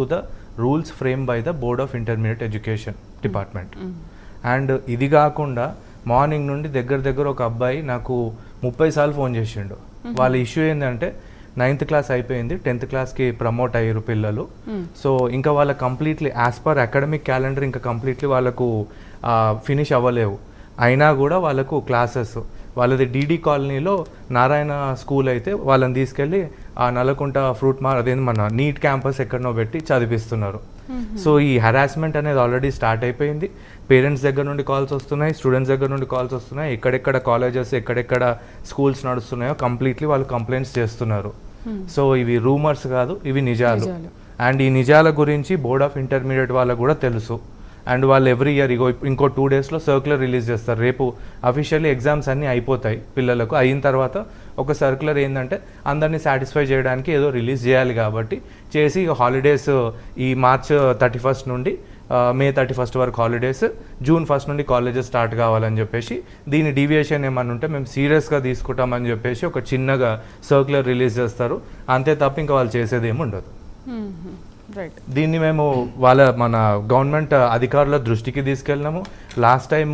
To the rules frame by the board of intermediate education department and ఇది కాకుండా morning నుండి దగ్గర దగ్గర ఒక అబ్బాయి నాకు ముప్పై సార్లు ఫోన్ చేసిండు. వాళ్ళ ఇష్యూ ఏంటంటే నైన్త్ క్లాస్ అయిపోయింది టెన్త్ క్లాస్కి ప్రమోట్ అయ్యారు పిల్లలు. సో ఇంకా వాళ్ళ completely as per academic calendar ఇంకా కంప్లీట్లీ వాళ్ళకు ఫినిష్ అవ్వలేవు. అయినా కూడా వాళ్ళకు క్లాసెస్ వాళ్ళది డీడీ కాలనీలో నారాయణ స్కూల్ అయితే వాళ్ళని తీసుకెళ్ళి ఆ నల్లకుంట ఫ్రూట్ మార్ అదేంటి మన నీట్ క్యాంపస్ ఎక్కడనో పెట్టి చదివిస్తున్నారు. సో ఈ హరాస్మెంట్ అనేది ఆల్రెడీ స్టార్ట్ అయిపోయింది. పేరెంట్స్ దగ్గర నుండి కాల్స్ వస్తున్నాయి స్టూడెంట్స్ దగ్గర నుండి కాల్స్ వస్తున్నాయి. ఎక్కడెక్కడ కాలేజెస్ ఎక్కడెక్కడ స్కూల్స్ నడుస్తున్నాయో కంప్లీట్లీ వాళ్ళు కంప్లైంట్స్ చేస్తున్నారు. సో ఇవి రూమర్స్ కాదు ఇవి నిజాలు. నిజాలు. అండ్ ఈ నిజాల గురించి బోర్డ్ ఆఫ్ ఇంటర్మీడియట్ వాళ్ళకు కూడా తెలుసు. అండ్ వాళ్ళు ఎవ్రీ ఇయర్ ఇగో ఇంకో టూ డేస్లో సర్క్యులర్ రిలీజ్ చేస్తారు. రేపు అఫీషియల్లీ ఎగ్జామ్స్ అన్నీ అయిపోతాయి పిల్లలకు. అయిన తర్వాత ఒక సర్క్యులర్ ఏంటంటే అందరినీ సాటిస్ఫై చేయడానికి ఏదో రిలీజ్ చేయాలి కాబట్టి చేసి హాలిడేస్ ఈ మార్చ్ థర్టీ ఫస్ట్ నుండి మే థర్టీ ఫస్ట్ వరకు హాలిడేస్ జూన్ ఫస్ట్ నుండి కాలేజెస్ స్టార్ట్ కావాలని చెప్పేసి దీని డీవియేషన్ ఏమన్నా ఉంటే మేము సీరియస్గా తీసుకుంటామని చెప్పేసి ఒక చిన్నగా సర్క్యులర్ రిలీజ్ చేస్తారు. అంతే తప్ప ఇంకా వాళ్ళు చేసేది ఏమి ఉండదు. దీన్ని మేము వాళ్ళ మన గవర్నమెంట్ అధికారుల దృష్టికి తీసుకెళ్ళినాము. లాస్ట్ టైం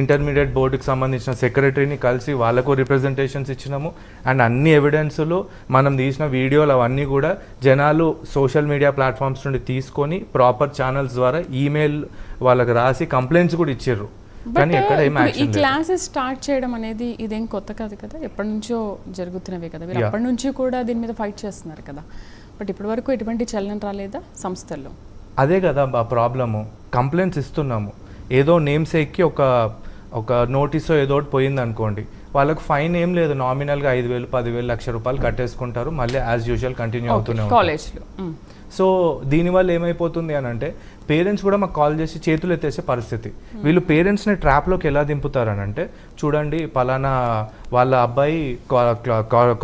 ఇంటర్మీడియట్ బోర్డుకి సంబంధించిన సెక్రటరీని కలిసి వాళ్ళకు రిప్రజెంటేషన్స్ ఇచ్చినాము. అండ్ అన్ని ఎవిడెన్సులు మనం తీసిన వీడియోలు అవన్నీ కూడా జనాలు సోషల్ మీడియా ప్లాట్ఫామ్స్ నుండి తీసుకొని ప్రాపర్ ఛానల్స్ ద్వారా ఈమెయిల్ వాళ్ళకి రాసి కంప్లైంట్స్ కూడా ఇచ్చారు కానీ ఈ క్లాసెస్ స్టార్ట్ చేయడం అనేది ఇదేం కొత్త కాదు కదా? ఎప్పటి నుంచో జరుగుతున్నవే కదా? మీరు. అప్పటి నుంచి కూడా దీని మీద ఫైట్ చేస్తున్నారు కదా? బట్ ఇప్పటి వరకు ఎటువంటి చలనం రాలేదా సంస్థల్లో? అదే కదా ఆ ప్రాబ్లము. కంప్లైంట్స్ ఇస్తున్నాము. ఏదో నేమ్స్ ఎక్కి ఒక ఒక నోటీసో ఏదో ఒకటి పోయింది అనుకోండి వాళ్ళకి ఫైన్ ఏం లేదు. నామినల్గా ఐదు వేలు పదివేలు లక్ష రూపాయలు కట్టేసుకుంటారు. మళ్ళీ యాజ్ యూజువల్ కంటిన్యూ అవుతూనే కాలేజ్లో. సో దీనివల్ల ఏమైపోతుంది అని అంటే పేరెంట్స్ కూడా మాకు కాల్ చేసి చేతులు ఎత్తేసే పరిస్థితి. వీళ్ళు పేరెంట్స్ని ట్రాప్లోకి ఎలా దింపుతారని అంటే చూడండి పలానా వాళ్ళ అబ్బాయి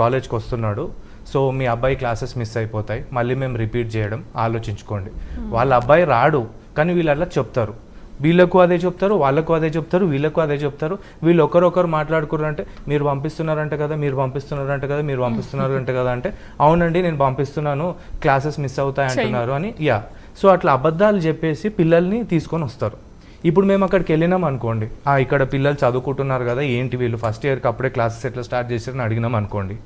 కాలేజ్కి వస్తున్నాడు. సో మీ అబ్బాయి క్లాసెస్ మిస్ అయిపోతాయి. మళ్ళీ మేము రిపీట్ చేయడం ఆలోచించుకోండి. వాళ్ళ అబ్బాయి రాడు కానీ వీళ్ళు అలా చెప్తారు. వీళ్ళకు అదే చెప్తారు వాళ్ళకు అదే చెప్తారు వీళ్ళకు అదే చెప్తారు. వీళ్ళు ఒకరొకరు మాట్లాడుకున్నారు అంటే మీరు పంపిస్తున్నారంట కదా మీరు పంపిస్తున్నారంట కదా మీరు పంపిస్తున్నారంట కదా అంటే అవునండి నేను పంపిస్తున్నాను క్లాసెస్ మిస్ అవుతాయి అంటున్నారు అని యా. సో అట్లా అబద్ధాలు చెప్పేసి పిల్లల్ని తీసుకొని వస్తారు. ఇప్పుడు మేము అక్కడికి వెళ్ళినాం అనుకోండి. "ఆ, ఇక్కడ పిల్లలు చదువుకుంటున్నారు కదా ఏంటి వీళ్ళు? ఫస్ట్ ఇయర్కి అప్పుడే క్లాసెస్ ఎట్లా స్టార్ట్ చేశారని అడిగినాం అనుకోండి.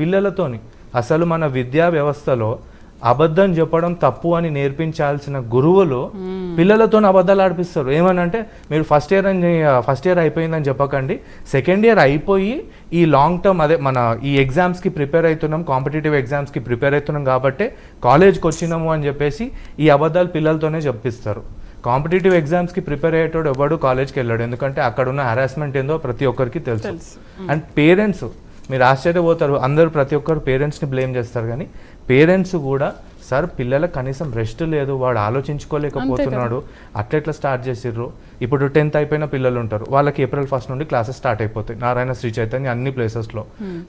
పిల్లలతోని అసలు మన విద్యా వ్యవస్థలో అబద్ధం చెప్పడం తప్పు అని నేర్పించాల్సిన గురువులు పిల్లలతో అబద్ధాలు ఆడిపిస్తారు. ఏమనంటే మీరు ఫస్ట్ ఇయర్ అని ఫస్ట్ ఇయర్ అయిపోయిందని చెప్పకండి. సెకండ్ ఇయర్ అయిపోయి ఈ లాంగ్ టర్మ్ అదే మన ఈ ఎగ్జామ్స్కి ప్రిపేర్ అవుతున్నాం కాంపిటేటివ్ ఎగ్జామ్స్కి ప్రిపేర్ అవుతున్నాం కాబట్టి కాలేజ్కి వచ్చినాము అని చెప్పేసి ఈ అబద్ధాలు పిల్లలతోనే చెప్పిస్తారు. కాంపిటేటివ్ ఎగ్జామ్స్కి ప్రిపేర్ అయ్యేటోడు ఎవడు కాలేజ్కి వెళ్ళాడు. ఎందుకంటే అక్కడ ఉన్న హరాస్మెంట్ ఏందో ప్రతి ఒక్కరికి తెలుసు. తెలుసు. అండ్ పేరెంట్స్ మీరు ఆశ్చర్యపోతారు. అందరూ ప్రతి ఒక్కరు పేరెంట్స్ని బ్లేమ్ చేస్తారు కానీ పేరెంట్స్ కూడా సార్ పిల్లలకు కనీసం రెస్ట్ లేదు వాడు ఆలోచించుకోలేకపోతున్నాడు. అట్లెట్లా స్టార్ట్ చేసిర్రు? ఇప్పుడు టెన్త్ అయిపోయిన పిల్లలు ఉంటారు. వాళ్ళకి ఏప్రిల్ ఫస్ట్ నుండి క్లాసెస్ స్టార్ట్ అయిపోతాయి. నారాయణ శ్రీ చైతన్య అన్ని ప్లేసెస్లో.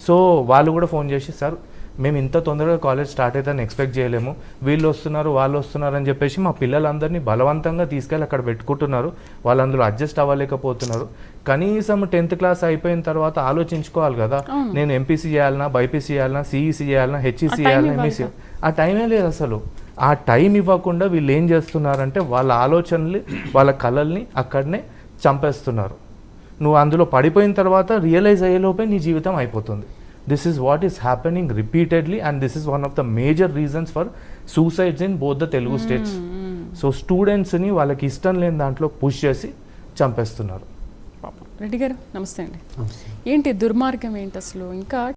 సో వాళ్ళు కూడా ఫోన్ చేసి సార్ మేము ఇంత తొందరగా కాలేజ్ స్టార్ట్ అవుతుందని ఎక్స్పెక్ట్ చేయలేము. వీళ్ళు వస్తున్నారు వాళ్ళు వస్తున్నారు అని చెప్పేసి మా పిల్లలందరినీ బలవంతంగా తీసుకెళ్ళి అక్కడ పెట్టుకుంటున్నారు. వాళ్ళందరూ అడ్జస్ట్ అవ్వలేకపోతున్నారు. కనీసం టెన్త్ క్లాస్ అయిపోయిన తర్వాత ఆలోచించుకోవాలి కదా. నేను ఎంపీసీ చేయాలన్నా బైపీసీ చేయాలన్నా సిఈసీ చేయాలన్నా హెచ్ఈసీ చేయాలన్నా ఇవ్వాలి ఎంఈసీ ఆ టైమే లేదు అసలు. ఆ టైం ఇవ్వకుండా వీళ్ళు ఏం చేస్తున్నారంటే వాళ్ళ ఆలోచనలు వాళ్ళ కళల్ని అక్కడనే చంపేస్తున్నారు. నువ్వు అందులో పడిపోయిన తర్వాత రియలైజ్ అయ్యేలోపే నీ జీవితం అయిపోతుంది. This is what is happening repeatedly and this is one of the major reasons for suicides in both the Telugu states so స్టూడెంట్స్ని వాళ్ళకి ఇష్టం లేని దాంట్లో పుష్ చేసి చంపేస్తున్నారు. రెడ్డి గారు నమస్తే అండి. ఏంటి దుర్మార్గం ఏంటి అసలు? ఇంకా